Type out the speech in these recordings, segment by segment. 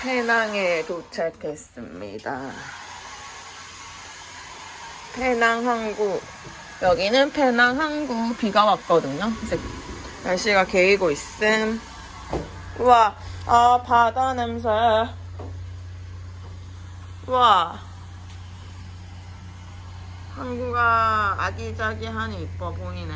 페낭에 도착했습니다. 페낭 항구. 여기는 페낭 항구 비가 왔거든요. 이제 날씨가 개이고 있음. 우와, 아, 바다 냄새. 우와. 항구가 아기자기하니 이뻐 보이네.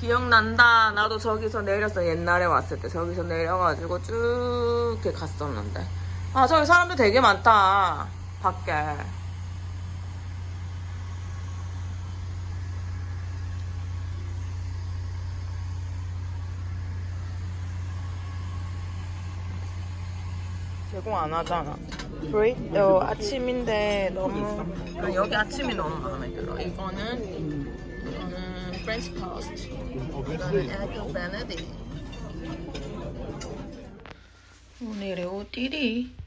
기억난다. 나도 저기서 내렸어. 옛날에 왔을 때 저기서 내려가지고 쭉 이렇게 갔었는데. 아, 저기 사람들 되게 많다. 밖에. 제공 안 하잖아. 브레이 어, 아침인데 너무 여기 아침이 너무 마음에 들어. 이거는 이거는 프렌치 토스트. 이거는 에그 베네딕. 오늘의 옷 1위.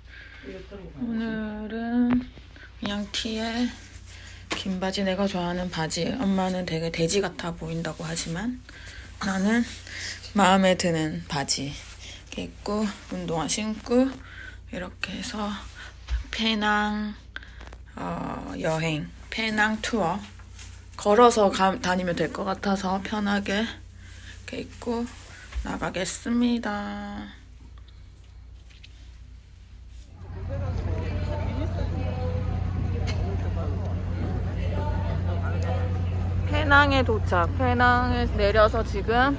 오늘은 그냥 티에 긴 바지 내가 좋아하는 바지. 엄마는 되게 돼지 같아 보인다고 하지만 나는 마음에 드는 바지. 이렇게 입고 운동화 신고 이렇게 해서 페낭 어, 여행, 페낭 투어 걸어서 가- 다니면 될 것 같아서 편하게 이렇게 입고 나가겠습니다. 페낭에 도착. 페낭에 내려서 지금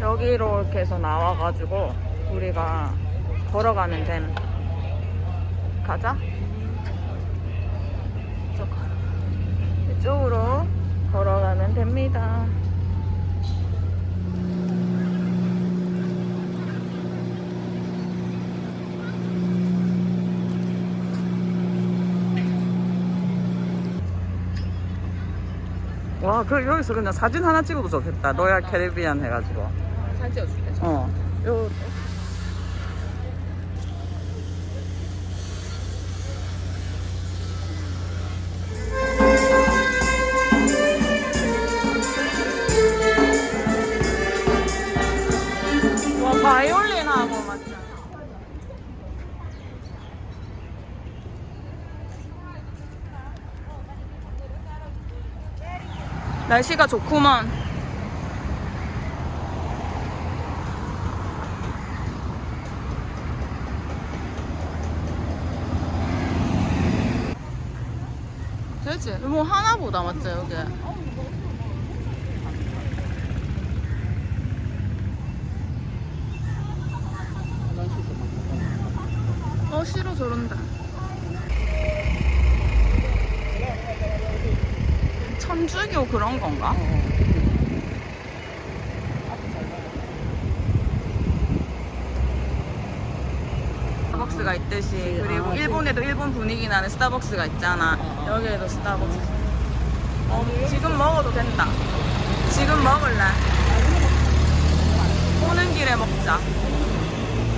여기로 이렇게 해서 나와가지고 우리가 걸어가는 데 가자. 이쪽, 이쪽으로 걸어가면 됩니다. 와, 그 여기서 그냥 사진 하나 찍어도 좋겠다. 로얄 캐리비안 해가지고. 사진 찍어줄게. 어. 요 날씨가 좋구만. 되지? 뭐 하나보다 맞죠 여기? 어 싫어 저런데 그런 건가? 스타벅스가 있듯이 그리고 일본에도 일본 분위기 나는 스타벅스가 있잖아. 여기에도 스타벅스. 어, 지금 먹어도 된다. 지금 먹을래. 오는 길에 먹자.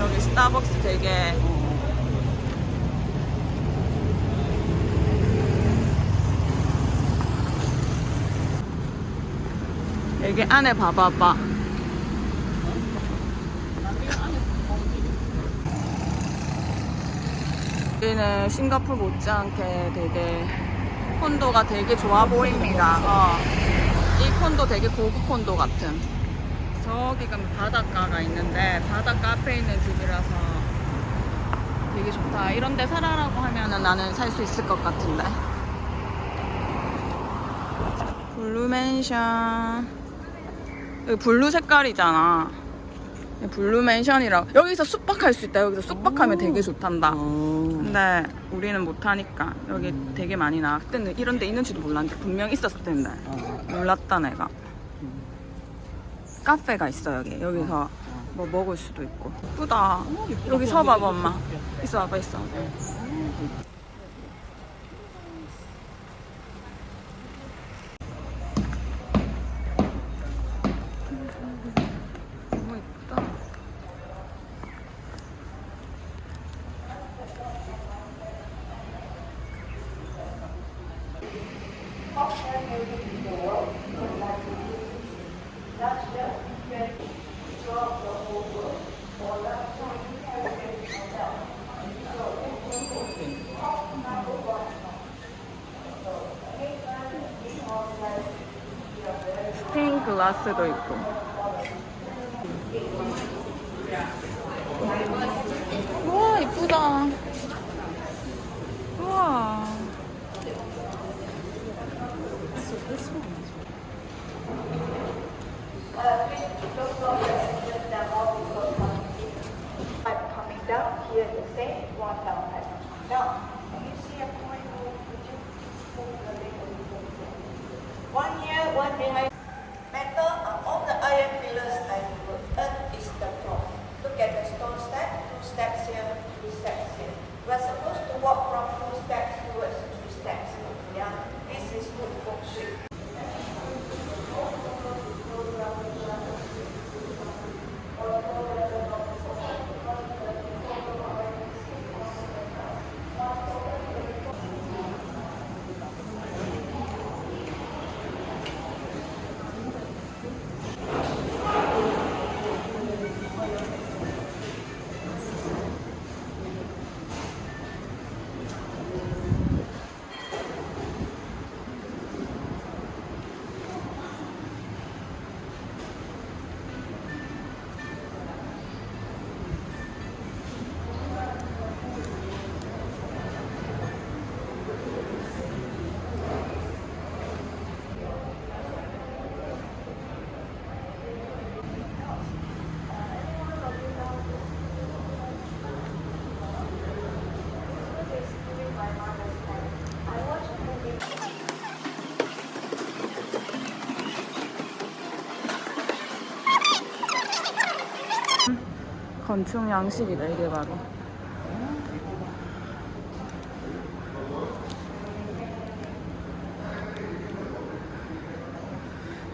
여기 스타벅스 되게 여기 안에 봐봐봐 여기는 싱가포르 못지않게 되게 콘도가 되게 좋아 보입니다. 어. 이 콘도 되게 고급 콘도 같은. 저기 가면 바닷가가 있는데 바닷가 앞에 있는 집이라서 되게 좋다. 이런 데 살아라고 하면은 나는 살 수 있을 것 같은데. 블루 맨션. 여기 블루 색깔이잖아. 블루 맨션이라 여기서 숙박할 수 있다. 여기서 숙박하면 되게 좋단다. 근데 우리는 못하니까 여기 되게 많이 나와. 그때는 이런 데 있는지도 몰랐는데 분명 있었을 텐데 몰랐다 내가. 카페가 있어 여기. 여기서 뭐 먹을 수도 있고. 예쁘다. 여기 서봐봐 엄마. 있어 봐봐 있어. 너무 예쁘다. 글라스도 있고. 우와, 이쁘다. 우와. down, here one coming down. We're supposed to walk from 건축 양식이다, 이게 바로.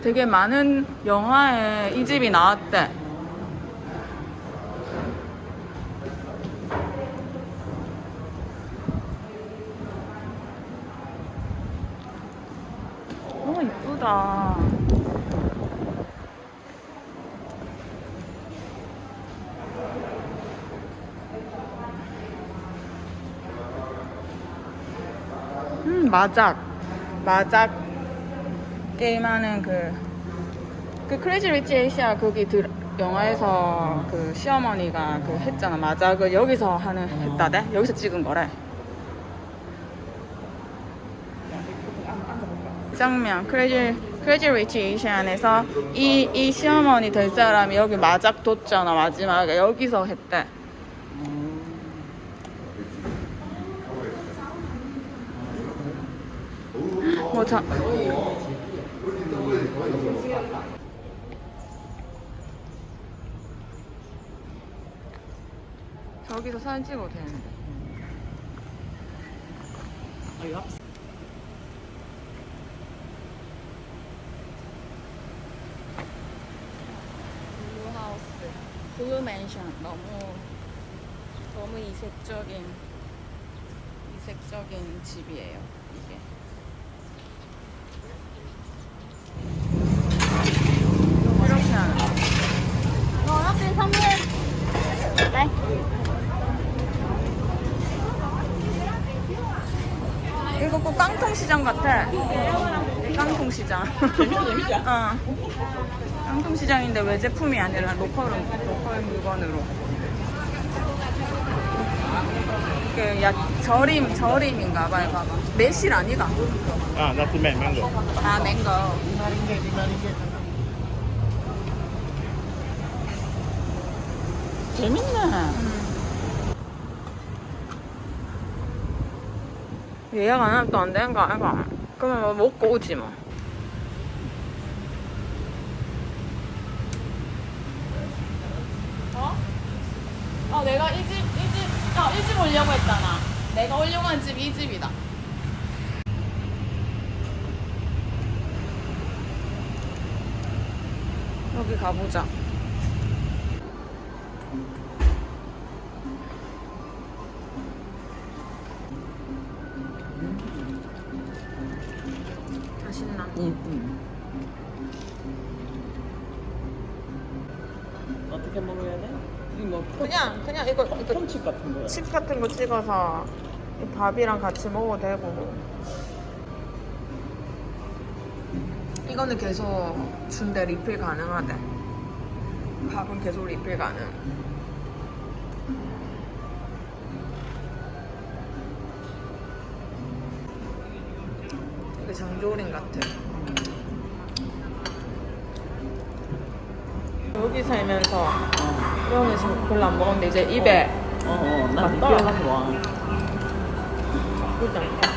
되게 많은 영화에 이 집이 나왔대. 너무 이쁘다. 음, 마작. 마작 게임하는 그, 그 크레이지 리치 에이시아 거기 드, 영화에서 그 시어머니가 그 했잖아. 마작을 여기서 하는, 했다대? 여기서 찍은 거래. 장면, 크레이지, 크레이지 리치 에이시안에서 이, 이 시어머니 될 사람이 여기 마작 뒀잖아. 마지막에. 여기서 했대. 자, 저기서 사진 찍어도 되는데. 블루하우스, 블루맨션 너무 너무 이색적인 이색적인 집이에요. 이게. 시장 같아. 깡통 시장. 어. 깡통 시장인데 외제품이 아니라 로컬, 로컬 물건으로. 그, 야, 절임, 절임인가 봐, 봐봐. 매실 아니가? Ah, not man, mango. 아, 맹거. 재밌네. 예약 안 하면 또 안 되는 거 아이가? 그러면 뭐 먹고 오지 뭐. 어? 어, 내가 이 집, 이 집, 어, 이 집 오려고 했잖아. 내가 오려고 한 집이 이 집이다. 여기 가보자. 칩 같은 거 찍어서 이 밥이랑 같이 먹어도 되고 이거는 계속 준대 리필 가능하대. 밥은 계속 리필 가능. 이게 장조림 같아. 여기 살면서 이거는 지금 별로 안 먹었는데 이제 입에 어어 난 맞다. 느끼해가 좋아 나쁘지 않다.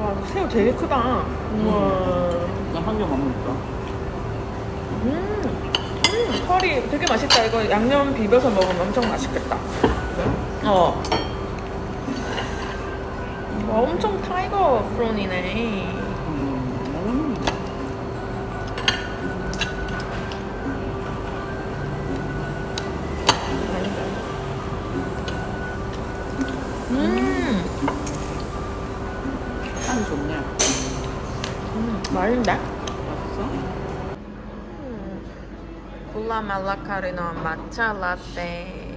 와, 새우 되게 크다. 우와. 나한 개만 먹을까? 음, 음, 털이 되게 맛있다. 이거 양념 비벼서 먹으면 엄청 맛있겠다. 어. 와, 엄청 타이거 프론이네. 음 맛있는데? 맛있어? 콜라 말라카리노 마차 라떼.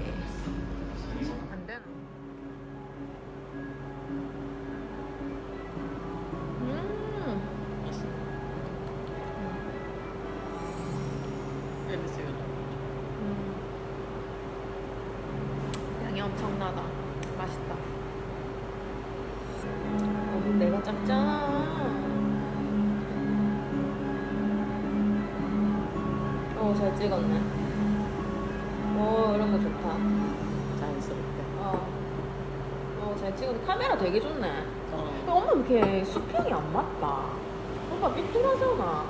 수평이 안 맞다. 엄마 삐뚤하잖아.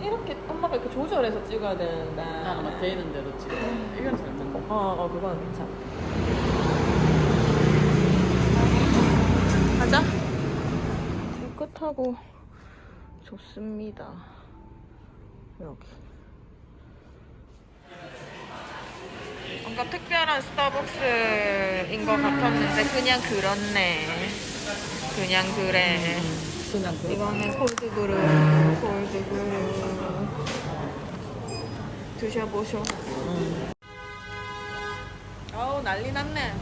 이렇게 엄마가 이렇게 조절해서 찍어야 되는데. 나는 막 되는 대로 찍어 이건 잘 먹고 어, 어, 그건 괜찮아. 가자. 깨끗하고 좋습니다. 여기. 뭔가 특별한 스타벅스인 것 같았는데 그냥 그렇네. 그냥 그래. 그냥 그 이거는 콜드브루. 드셔보쇼. 음. 아우 난리 났네.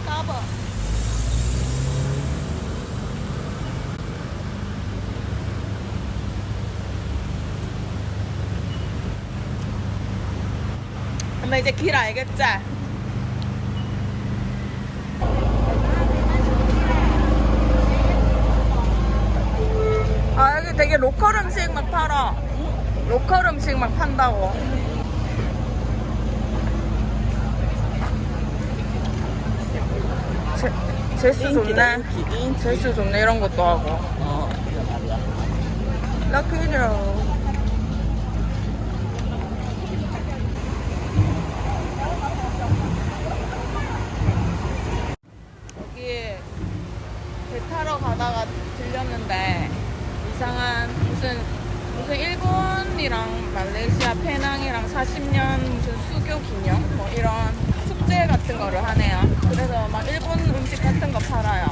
스타벅. 엄마 이제 길 알겠지? 아 여기 되게 로컬 음식 막 팔아. 로컬 음식 막 판다고. 제, 제수 좋네. 제수 좋네 이런 것도 하고. 어 럭키드로 여기 배 타러 가다가 들렸는데 이상한 무슨 무슨 일본이랑 말레이시아 페낭이랑 40년 무슨 수교 기념 뭐 이런 축제 같은 거를 하네요. 그래서 막 일본 음식 같은 거 팔아요.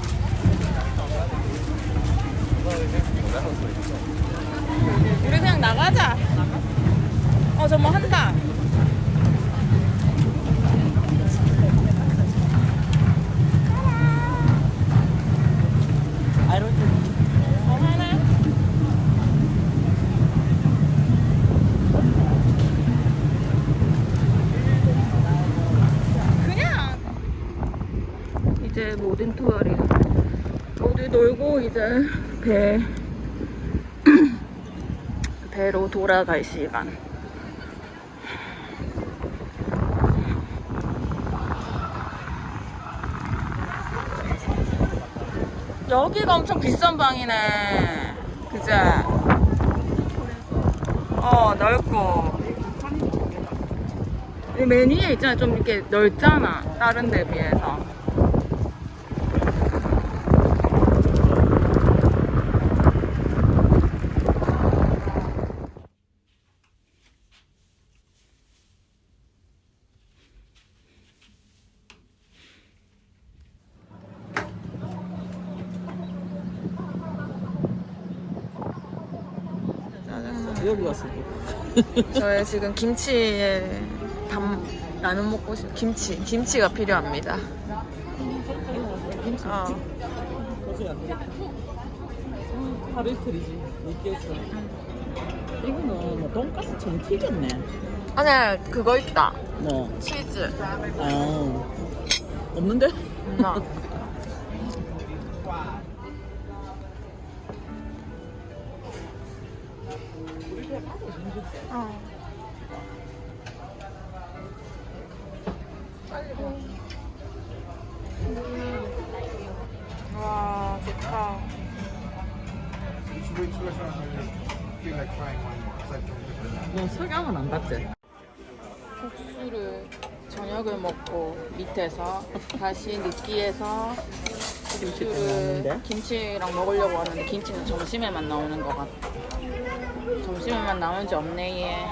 우리 그냥 나가자. 어, 저뭐 한다. I don't think 뭐 하나? 그냥 이제 모든 투어리 모두 놀고 이제 배 배로 돌아갈 시간. 여기가 엄청 비싼 방이네. 그제? 어, 넓고. 이 메뉴에 있잖아. 좀 이렇게 넓잖아. 다른 데 비해서. 여기 왔어. 저의 지금 김치에 담 나는 먹고 싶 김치 김치가 필요합니다. 김치 어. 도저히 안 되겠다. 하루 이틀이지. 못 끼웠어. 이거는 뭐 돈가스 전 튀겼네. 아니야 그거 있다 뭐. 치즈. 아. 없는데? 나. 어. 와 좋다. 너 석양은 안 봤지? 국수를 저녁을 먹고 밑에서 다시 느끼해서 김치 국수를 먹는데? 김치랑 먹으려고 하는데 김치는 점심에만 나오는 것 같아. 점심에만 나오는 지 없네 얘.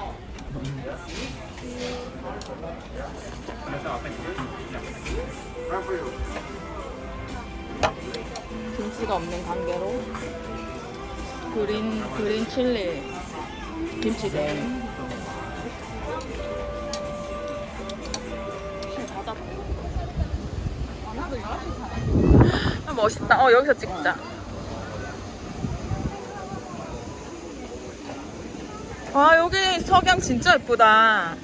김치가 없는 관계로 그린 그린 칠리 김치 대. 아, 멋있다. 어 여기서 찍자. 와 여기 석양 진짜 예쁘다.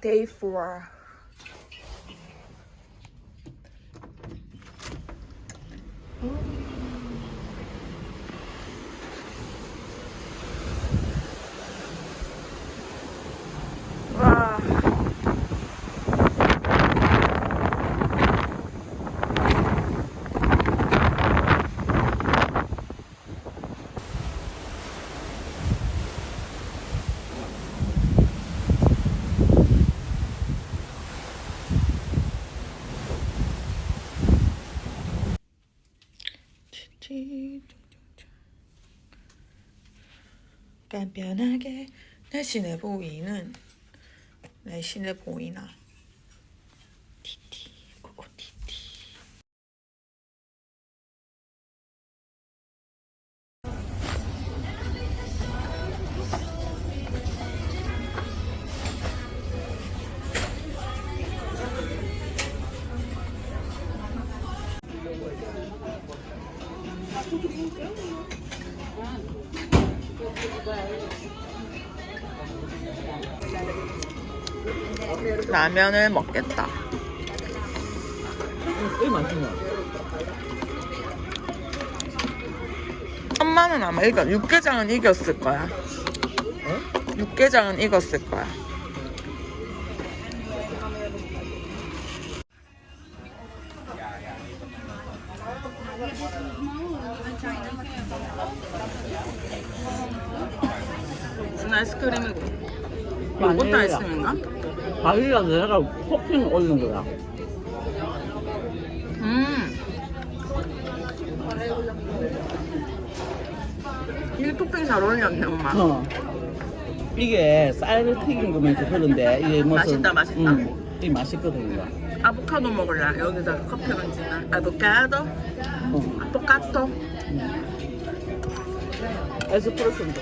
Day four. 깐변하게 날씬해 보이는 날씬해 보이나 라면을 먹겠다. 엄마는 아마 이거 육개장은 이겼을 거야. 육개장은 이겼을 거야. 무슨 아이스크림이고 이것도 아이스크림인가? 바위가 내가 토핑 올린 거야. 음. 이 토핑 잘 어울렸네 엄마 어. 이게 쌀을 튀긴 거면서 그런데 이게 무슨 맛있다, 맛있다. 음, 이 맛있거든 이거. 아보카도 먹을래 여기다 커피 얹지나 아보카도 어. 아보카도 에스프레소인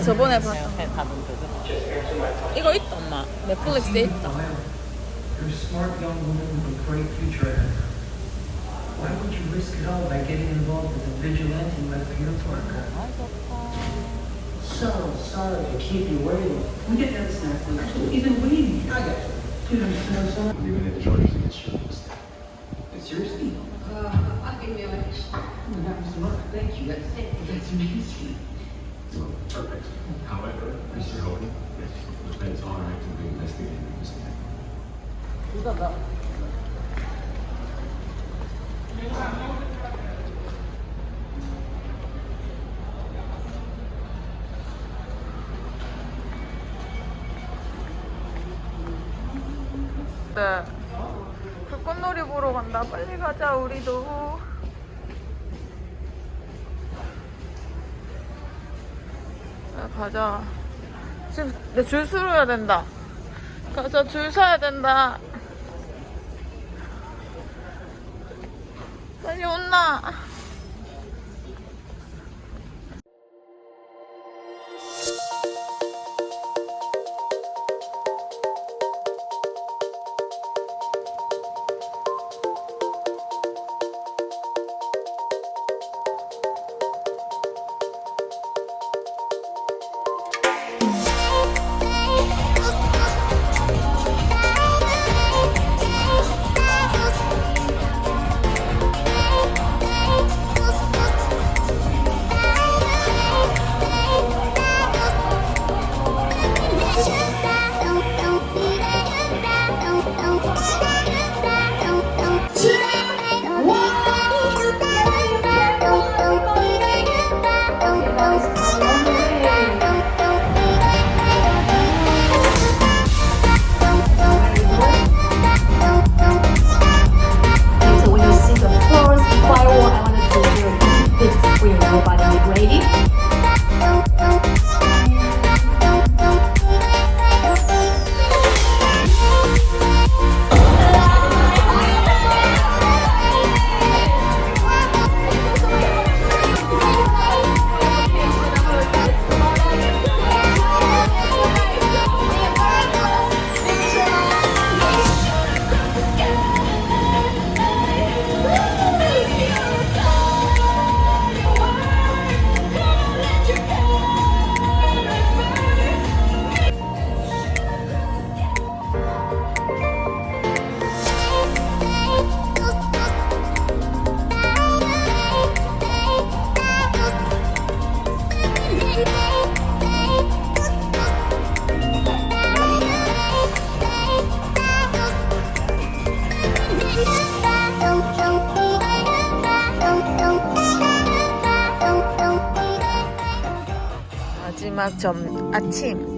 아 저번에 봤 하던 그거. 이거 있다 엄마 넷플릭스에 있다 you're a smart young woman with a great future ahead of her. Why would you risk it all by getting involved with a vigilante like Peter Parker? So sorry to keep you waiting. We get that snack too. Even waiting. I got you. Dude, I'm so sorry. Even if charges against you. Seriously? Uh, I'll give you a That was smart. Thank you. That's, that's amazing. So, perfect. However, Mr. The feds are actively investigating this attack. 둘다 나. 네. 불꽃놀이 보러 간다. 빨리 가자, 우리도. 가자. 지금 내 줄 서야 된다. 가서 줄 서야 된다. 빨리 온나. 마지막 점 아침